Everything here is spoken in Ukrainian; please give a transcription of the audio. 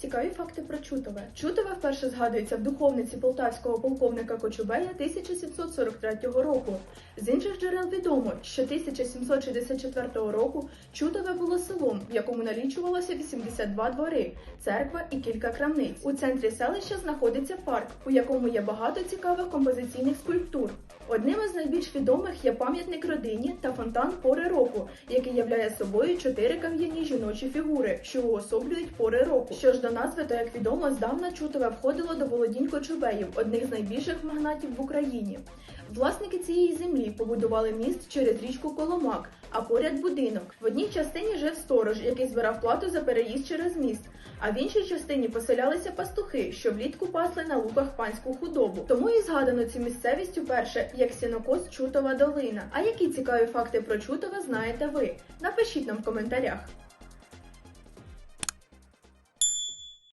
Цікаві факти про Чутове. Чутове вперше згадується в духовниці полтавського полковника Кочубея 1743 року. З інших джерел відомо, що 1764 року Чутове було селом, в якому налічувалося 82 двори, церква і кілька крамниць. У центрі селища знаходиться парк, у якому є багато цікавих композиційних скульптур. Найбільш відомих є пам'ятник родині та фонтан пори року, який являє собою чотири кам'яні жіночі фігури, що уособлюють пори року. Що ж до назви, то як відомо, здавна Чутове входило до володінь Кочубеїв, одних з найбільших магнатів в Україні. Власники цієї землі побудували міст через річку Коломак, а поряд будинок. В одній частині жив сторож, який збирав плату за переїзд через міст. А в іншій частині поселялися пастухи, що влітку пасли на луках панську худобу. Тому і згадано цю місцевість уперше як сінокос Чутова долина. А які цікаві факти про Чутове знаєте ви? Напишіть нам в коментарях.